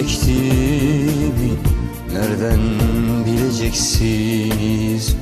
Çektiğimi nereden bileceksiniz?